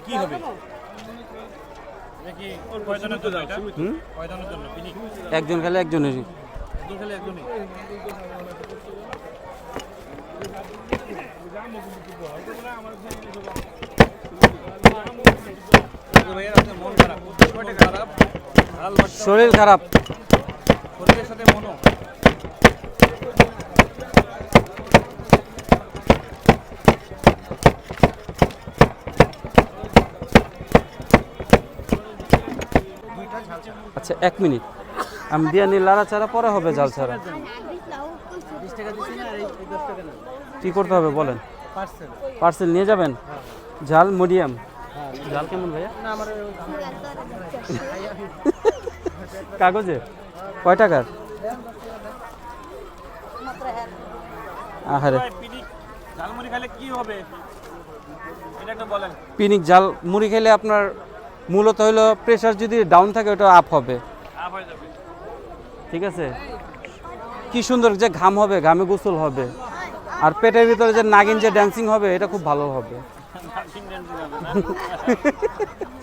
কি হবে? একজন খেলে একজনেরই মন শরীর খারাপ। শরীরের সাথে মনও। আচ্ছা এক মিনিট। আমি দিয়ে নি লাড়া ছাড়া পরে হবে জাল ছাড়া। কি করতে হবে বলেন? পার্সেল নিয়ে যাবেন? জাল মিডিয়াম। জাল কেমন ভাইয়া? কাগজে? কয় টাকার? আহারে। পিনিক জাল মুড়ি খেলে আপনার মূলত হলো প্রেশার যদি ডাউন থাকে ওটা আপ হবে। ঠিক আছে? কি সুন্দর যে ঘাম হবে ঘামে গোসল হবে। আর পেটের ভিতরে যে নাগিন যে ড্যান্সিং হবে এটা খুব ভালো হবে।